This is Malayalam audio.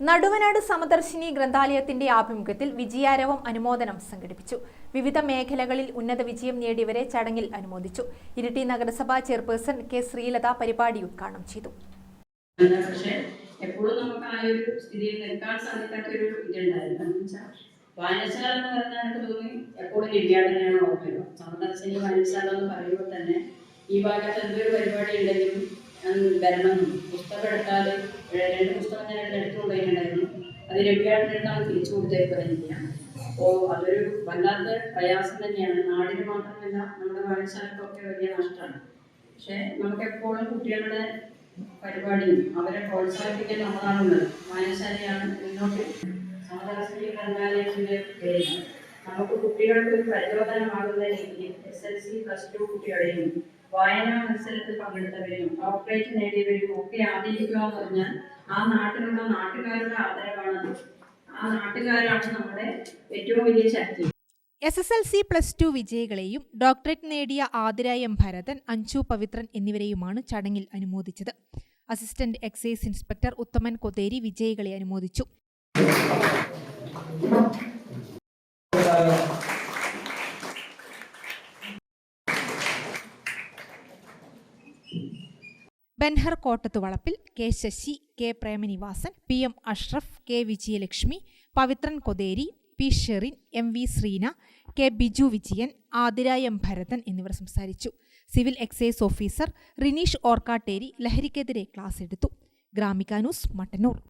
നടുവനാട് സമദർശിനി ഗ്രന്ഥാലയത്തിന്റെ ആഭിമുഖ്യത്തിൽ വിജയാരവം അനുമോദനം സംഘടിപ്പിച്ചു. വിവിധ മേഖലകളിൽ ഉന്നത വിജയം നേടിയവരെ ചടങ്ങിൽ അനുമോദിച്ചു. ഇരിട്ടി നഗരസഭാ ചെയർപേഴ്സൺ കെ ശ്രീലത പരിപാടി ഉദ്ഘാടനം ചെയ്തു. എപ്പോഴും നമുക്ക് ആ ഒരു സ്ഥിതിയിൽ നിൽക്കാൻ സാധിക്കാത്ത ഒരു വായനശാല എന്ന് പറഞ്ഞാൽ എനിക്ക് തോന്നി എപ്പോഴും വായനശാല എന്ന് പറയുമ്പോൾ തന്നെ ഈ ഭാഗത്ത് എന്തൊരു പരിപാടി ഉണ്ടെങ്കിലും ഞാൻ വരണം. പുസ്തകം എടുത്താൽ രണ്ട് പുസ്തകം ഞാൻ ഇവിടെ എടുത്തുകൊണ്ടുപോയിട്ടുണ്ടായിരുന്നു. അത് രവിയാട്ടിനെടുത്താണ് തിരിച്ചു കൊടുത്തേക്കുന്നില്ല അപ്പോൾ അതൊരു വല്ലാത്ത പ്രയാസം തന്നെയാണ്. നാടിന് മാത്രമല്ല നമ്മുടെ വായനശാലക്കൊക്കെ വലിയ നഷ്ടമാണ്. പക്ഷേ നമുക്ക് എപ്പോഴും കുട്ടികളുടെ പരിപാടിയും അവരെ പ്രോത്സാഹിപ്പിക്കാൻ നമ്മളാണുള്ളത്. വായനശാലയാണ് മുന്നോട്ട്. സമതാശ്രീ കർണാലയത്തിന്റെ പേര് നമുക്ക് കുട്ടികൾക്ക് ഒരു പ്രചോദനമാകുന്ന രീതിയിൽ S L C plus two കുട്ടികളെയും വായനാ മത്സരത്തിൽ പങ്കെടുത്തവരെയും ഡോക്ടറേറ്റ് നേടിയവരെയും ഒക്കെ ആദരിക്കുക എന്ന് പറഞ്ഞാൽ ആ നാട്ടിലുള്ള നാട്ടുകാരുടെ ആദരവാണ് ആ നാട്ടുകാരാണ് നമ്മുടെ ഏറ്റവും വലിയ ശക്തി. S S L C plus two വിജയികളെയും doctorate നേടിയ ആതിരായം ഭരതൻ അഞ്ചു പവിത്രൻ എന്നിവരെയുമാണ് ചടങ്ങിൽ അനുമോദിച്ചത്. Assistant excise inspector Uthaman Kotheri വിജയികളെ അനുമോദിച്ചു. ബൻഹർ Kottath Valappil K Sasi K Premanivasan P M Ashraf K Vijayalakshmi Pavithran Kotheri P Sherin M V Sreena K Biju Vijayan Athira M Bharathan എന്നിവർ സംസാരിച്ചു. Civil excise officer Rineesh Orkkatteri ലഹരിക്കെതിരെ ക്ലാസ് എടുത്തു. Gramika news Mattannur.